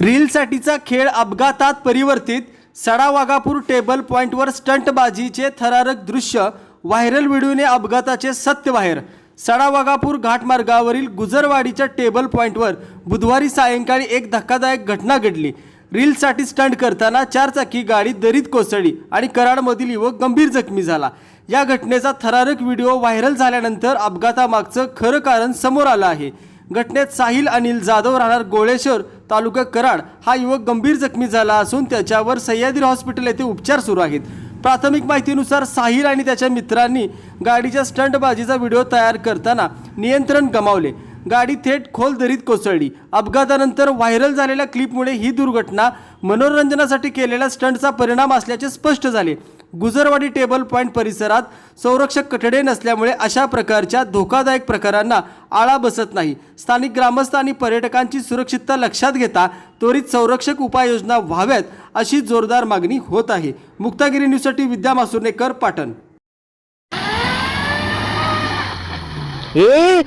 रीलसाठीचा खेळ अपघातात परिवर्तित सडा वाघापूर टेबल पॉईंटवर स्टंटबाजीचे थरारक दृश्य व्हायरल व्हिडिओने अपघाताचे सत्य बाहेर सडा वाघापूर घाटमार्गावरील गुजरवाडीच्या टेबल पॉईंटवर बुधवारी सायंकाळी एक धक्कादायक घटना घडली. रीलसाठी स्टंट करताना चारचाकी गाडी दरीत कोसळली आणि कराडमधील युवक गंभीर जखमी झाला. या घटनेचा थरारक व्हिडिओ व्हायरल झाल्यानंतर अपघातामागचं खरं कारण समोर आलं आहे. घटनेत साहिल अनिल जाधव राहणार गोळेश्वर तालुका कराड. हा युवक गंभीर जखमी झाला असून त्याच्यावर सह्याद्री हॉस्पिटल येथे उपचार सुरू आहेत. प्राथमिक माहितीनुसार साहिल आणि त्याच्या मित्रांनी गाडीच्या स्टंटबाजीचा व्हिडिओ तयार करताना नियंत्रण गमावले. गाडी थेट खोल दरीत कोसळली. अपघातानंतर व्हायरल झालेल्या क्लिपमुळे ही दुर्घटना मनोरंजनासाठी केलेल्या स्टंटचा परिणाम असल्याचे स्पष्ट झाले. गुजरवाडी टेबल पॉईंट परिसरात संरक्षक कठडे नसल्यामुळे अशा प्रकारच्या धोकादायक प्रकारांना आळा बसत नाही. स्थानिक ग्रामस्थ आणि पर्यटकांची सुरक्षितता लक्षात घेता त्वरित संरक्षक उपाययोजना व्हाव्यात अशी जोरदार मागणी होत आहे. मुक्तागिरी न्यूजसाठी विद्या मासुर्नेकर पाटण. ए